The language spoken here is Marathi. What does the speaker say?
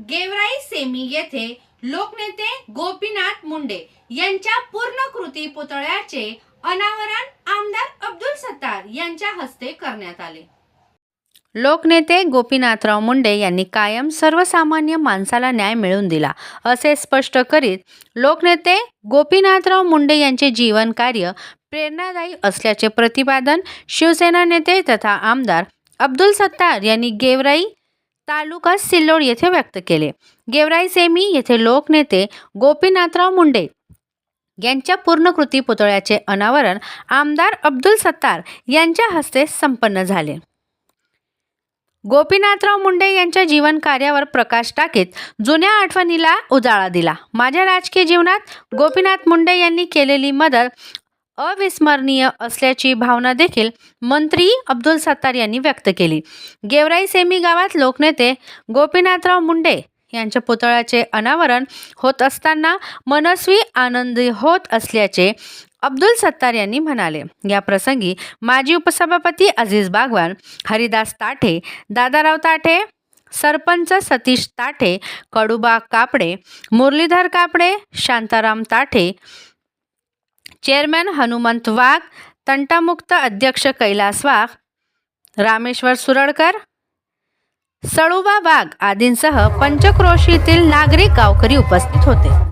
गेवराई सेमी येथे लोकनेते गोपीनाथ मुंडे यांच्या पूर्णकृती पुतळ्याचे अनावरण आमदार अब्दुल सत्तार यांच्या हस्ते करण्यात आले. लोकनेते गोपीनाथराव मुंडे यांनी कायम सर्वसामान्य माणसाला न्याय मिळवून दिला असे स्पष्ट करीत लोकनेते गोपीनाथराव मुंडे यांचे जीवन कार्य प्रेरणादायी असल्याचे प्रतिपादन शिवसेना नेते तथा आमदार अब्दुल सत्तार यांनी गेवराई तालुका सिल्लोड येथे व्यक्त केले. गेवराई सेमी येथे लोकनेते गोपीनाथराव मुंडे यांच्या पूर्णकृती पुतळ्याचे अनावरण आमदार अब्दुल सत्तार यांच्या हस्ते संपन्न झाले. गोपीनाथराव मुंडे यांच्या जीवन कार्यावर प्रकाश टाकीत जुन्या आठवणीला उजाळा दिला. माझ्या राजकीय जीवनात गोपीनाथ मुंडे यांनी केलेली मदत अविस्मरणीय असल्याची भावना देखील मंत्री अब्दुल सत्तार यांनी व्यक्त केली. गेवराई सेमी गावात लोकनेते गोपीनाथराव मुंडे यांच्या पुतळ्याचे अनावरण होत असताना मनस्वी आनंदी होत असल्याचे अब्दुल सत्तार यांनी म्हणाले. या प्रसंगी माजी उपसभापती अझीज बागवान हरिदास ताठे दादाराव ताठे सरपंच सतीश ताठे कडुबा कापडे मुरलीधर कापडे शांताराम ताठे चेअरमॅन हनुमंत वाघ तंटामुक्त अध्यक्ष कैलास वाघ रामेश्वर सुरळकर सळुबा वाघ आदींसह पंचक्रोशीतील नागरिक गावकरी उपस्थित होते.